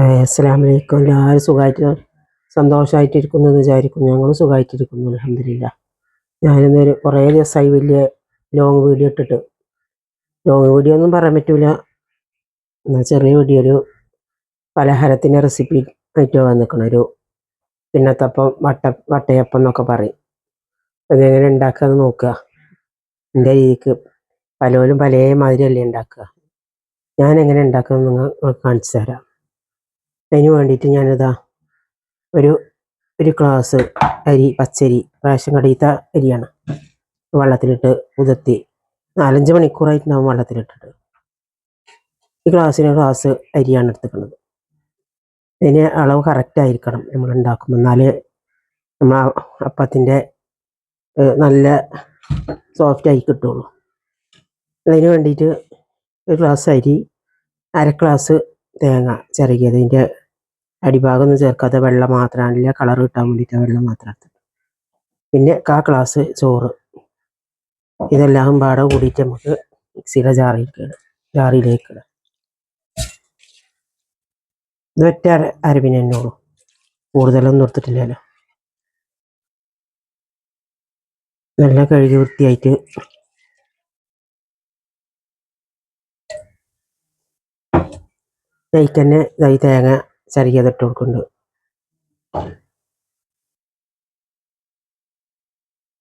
അസ്സലാമു അലൈക്കും എല്ലാവരും സുഖമായിട്ട് സന്തോഷമായിട്ടിരിക്കുന്നു എന്ന് വിചാരിക്കുന്നു. ഞങ്ങൾ സുഖമായിട്ടിരിക്കുന്നു അലഹമില്ല ഞാനിന്നൊരു കുറേ ദിവസമായി വലിയ ലോങ് വീഡിയോ ഇട്ടിട്ട്. ലോങ് വീഡിയോ ഒന്നും പറയാൻ പറ്റില്ല എന്നാൽ ചെറിയ വീഡിയോ ഒരു പലഹാരത്തിന്റെ റെസിപ്പി ആയിട്ട് വന്നിരിക്കണം ഒരു പിന്നത്തപ്പം വട്ട വട്ടയപ്പം എന്നൊക്കെ പറയും. അതെങ്ങനെ ഉണ്ടാക്കാന്ന് നോക്കുക. എന്റെ രീതിക്ക് പലരും പല മാതിരിയല്ലേ ഉണ്ടാക്കുക. ഞാൻ എങ്ങനെ ഉണ്ടാക്കുന്നത് നിങ്ങൾ കാണിച്ചു തരാം. അതിന് വേണ്ടിയിട്ട് ഞാനിതാ ഒരു ഒരു ഗ്ലാസ് അരി പച്ചരി റേഷൻ കടയിത്ത അരിയാണ്. വെള്ളത്തിലിട്ട് ഉതിർത്തി നാലഞ്ച് മണിക്കൂറായിട്ടുണ്ടാവും വെള്ളത്തിലിട്ടിട്ട്. ഈ ഗ്ലാസ്സിന് ഗ്ലാസ് അരിയാണ് എടുത്തിക്കുന്നത് അതിന് അളവ് കറക്റ്റ് ആയിരിക്കണം നമ്മൾ ഉണ്ടാക്കുമ്പോൾ. എന്നാലേ നമ്മൾ അപ്പത്തിന്റെ നല്ല സോഫ്റ്റ് ആയി കിട്ടുള്ളൂ. അതിന് വേണ്ടിയിട്ട് ഒരു ഗ്ലാസ് അരി അര ഗ്ലാസ് തേങ്ങ ചിരകിയത് അതിന്റെ അടിഭാഗം ഒന്നും ചേർക്കാതെ വെള്ളം മാത്രം നല്ല കളർ കിട്ടാൻ വേണ്ടിയിട്ട് വെള്ളം മാത്രം പിന്നെ കാ ക്ലാസ് ചോറ്. ഇതെല്ലാം പാടെ കൂടിയിട്ട് നമുക്ക് മിക്സിയുടെ ജാറിലേക്ക് ജാറിയിലേക്ക് ഇടാം. ഇത് ഒറ്റ അര അരവിന് തന്നെ ഉള്ളൂ. കൂടുതലൊന്നും എടുത്തിട്ടില്ലല്ലോ. നല്ല കഴുകി വൃത്തിയായിട്ട് അതിൽ തന്നെ ഇതായി തേങ്ങ ചരികത് ഇട്ട് കൊടുക്കുന്നുണ്ട്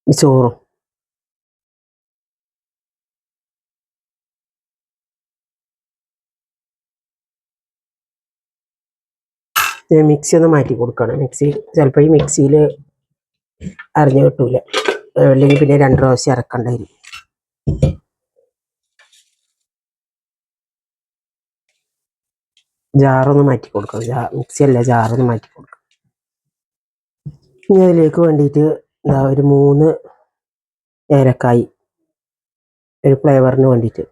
ചോറും മിക്സി ഒന്ന് മാറ്റി കൊടുക്കണം. മിക്സി ചിലപ്പോൾ ഈ മിക്സിയിൽ അരിഞ്ഞു കിട്ടൂല. അല്ലെങ്കിൽ പിന്നെ രണ്ട് പ്രാവശ്യം ഇറക്കേണ്ടി വരും. ജാറൊന്ന് മാറ്റി കൊടുക്കണം. ജാ മിക്സി അല്ല ജാറൊന്ന് മാറ്റി കൊടുക്കണം. ഇനി അതിലേക്ക് വേണ്ടിയിട്ട് എന്താ ഒരു മൂന്ന് ഏലക്കായി ഒരു ഫ്ലേവറിന് വേണ്ടിയിട്ട്.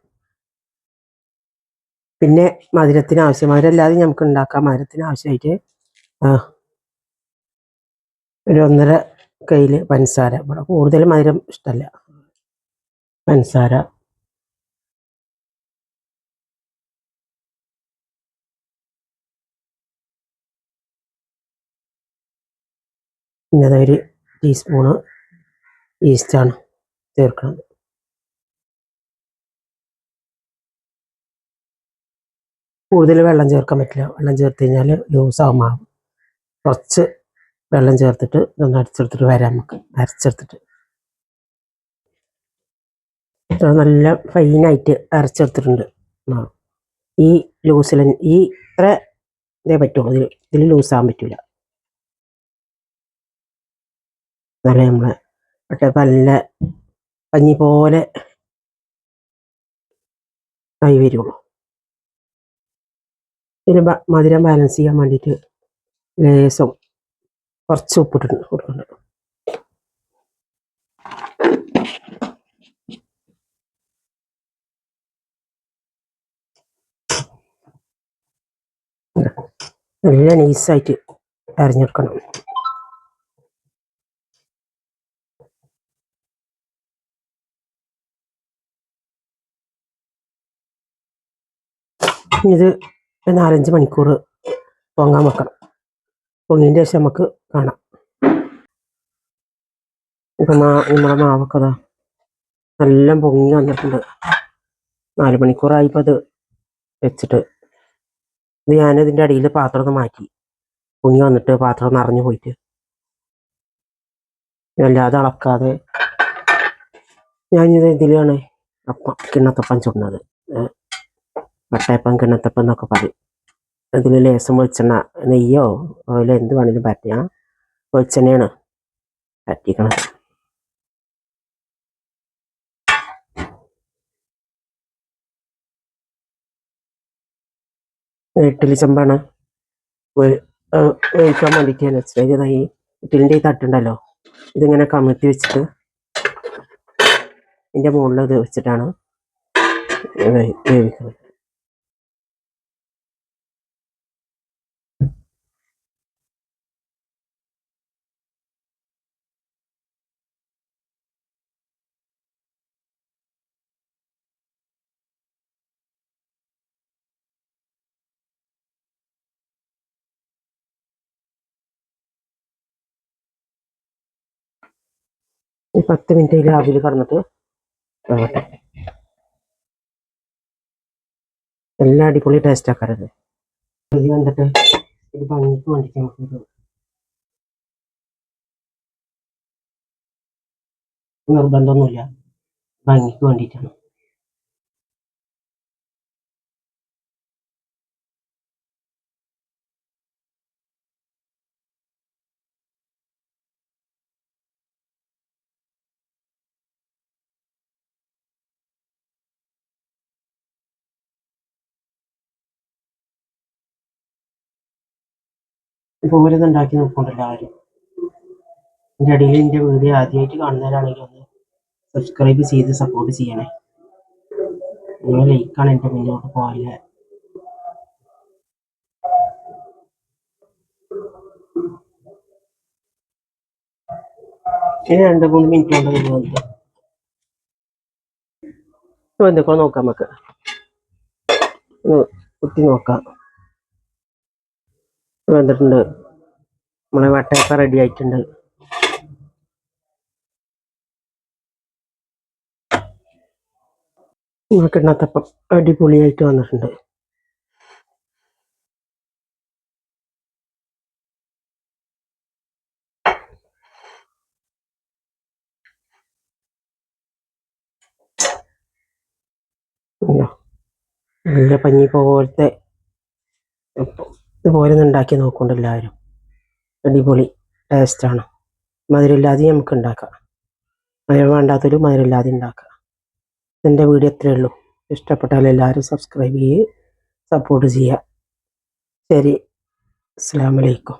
പിന്നെ മധുരത്തിന് ആവശ്യം മധുരമല്ലാതെ നമുക്ക് ഉണ്ടാക്കാം. മധുരത്തിന് ആവശ്യമായിട്ട് ഒരു ഒന്നര കയ്യിൽ പഞ്ചസാര. ഇവിടെ കൂടുതൽ മധുരം ഇഷ്ടമല്ല പഞ്ചസാര പിന്നെ ഒരു ടീസ്പൂണ് ഈസ്റ്റാണ് ചേർക്കുന്നത്. കൂടുതൽ വെള്ളം ചേർക്കാൻ പറ്റില്ല. വെള്ളം ചേർത്ത് കഴിഞ്ഞാൽ ലൂസ് മാവ് കുറച്ച് വെള്ളം ചേർത്തിട്ട് ഇതൊന്ന് അരച്ചെടുത്തിട്ട് വരാം നമുക്ക്. അരച്ചെടുത്തിട്ട്. നല്ല ഫൈനായിട്ട് അരച്ചെടുത്തിട്ടുണ്ട്. ഈ ലൂസിൽ ഈ ഇത്ര ഇതേ പറ്റുള്ളൂ. ഇതിൽ ഇതിൽ ലൂസാകാൻ പറ്റില്ല നല്ല നമ്മളെ പക്ഷെ നല്ല പഞ്ഞി പോലെ ആയി വരുള്ളൂ. പിന്നെ മധുരം ബാലൻസ് ചെയ്യാൻ വേണ്ടിയിട്ട് ലേസം കുറച്ച് ഉപ്പിട്ട് കൊടുക്കുന്നുണ്ട് നല്ല നൈസായിട്ട് അരിഞ്ഞെടുക്കണം ഇനി ഇത് നാലഞ്ച് മണിക്കൂർ പൊങ്ങാൻ വെക്കണം. പൊങ്ങിന്റെ ശേഷം നമുക്ക് കാണാം. ഇപ്പം മാ നമ്മുടെ മാവൊക്കെ അതാ നല്ല പൊങ്ങി വന്നിട്ടുണ്ട്. നാല് മണിക്കൂറായിപ്പോൾ അത് വെച്ചിട്ട്. ഇത് ഞാനിതിന്റെ അടിയിൽ പാത്രം ഒന്ന് മാറ്റി. പൊങ്ങി വന്നിട്ട് പാത്രം നിറഞ്ഞു പോയിട്ട്. അല്ലാതെ അളക്കാതെ. ഞാനിത് ഇതിലാണ് അപ്പം കിണ്ണത്തപ്പം ചുടുന്നത്. വട്ടയപ്പം കിണത്തപ്പം എന്നൊക്കെ പറയും. അതിൽ ലേസം വെളിച്ചെണ്ണ നെയ്യോ ഓയിലോ എന്ത് വേണമെങ്കിലും പറ്റിയ വെളിച്ചെണ്ണയാണ് പറ്റിക്കണത്. ഇഡ്ഡലി ചെമ്പാണ്. ഒഴിക്കാൻ വേണ്ടിയിട്ട് ഞാൻ വെച്ചത്. ഈ തട്ടുണ്ടല്ലോ ഇതിങ്ങനെ കമഴ്ത്തി വെച്ചിട്ട് ഇതിന്റെ മുകളിൽ ഇത് വെച്ചിട്ടാണ് വേവിക്കുന്നത്. ഈ പത്ത് മിനിറ്റ് ലാബിൽ കടന്നിട്ട് വേവട്ടെ എല്ലാം അടിപൊളി ടേസ്റ്റ് ആക്കാറത് ഇത് കണ്ടിട്ട് ഇത് ഭംഗിക്ക് വേണ്ടിയിട്ട് ഇത് നിർബന്ധമൊന്നുമില്ല. ഭംഗിക്ക് വേണ്ടിയിട്ടാണ്. ഉണ്ടാക്കി നോക്കണ്ടല്ലോ ആരും. എന്റെ ഇടയിൽ എന്റെ വീഡിയോ ആദ്യമായിട്ട് കാണുന്നവരാണെങ്കിൽ ഒന്ന് സബ്സ്ക്രൈബ് ചെയ്ത് സപ്പോർട്ട് ചെയ്യണേ. നിങ്ങൾ ലൈക്കാണ് എന്റെ മുന്നോട്ട് പോകാനുള്ള ഇനി രണ്ട് മൂന്ന് മിനിറ്റ് കൊണ്ട് എന്തൊക്കെ നോക്കാം നമുക്ക്. കുത്തി നോക്കാം. വന്നിട്ടുണ്ട് നമ്മളെ വട്ടയൊക്കെ റെഡി ആയിട്ടുണ്ട്. ഇന്നത്തപ്പം അടിപൊളിയായിട്ട് വന്നിട്ടുണ്ട്. നല്ല പഞ്ഞി പോലത്തെ അപ്പം. ഇതുപോലെ ഒന്ന് ഉണ്ടാക്കി നോക്കുന്നുണ്ട് എല്ലാവരും അടിപൊളി ടേസ്റ്റാണ് മധുരമില്ലാതെ നമുക്ക് ഉണ്ടാക്കാം. മധുരം വേണ്ടാത്തൊരു മധുരമില്ലാതെ ഉണ്ടാക്കാം. എന്റെ വീഡിയോ ഇത്രയേ ഉള്ളൂ. ഇഷ്ടപ്പെട്ടാൽ എല്ലാവരും സബ്സ്ക്രൈബ് ചെയ്യുക സപ്പോർട്ട് ചെയ്യുക. ശരി. അസ്സാം വലൈക്കും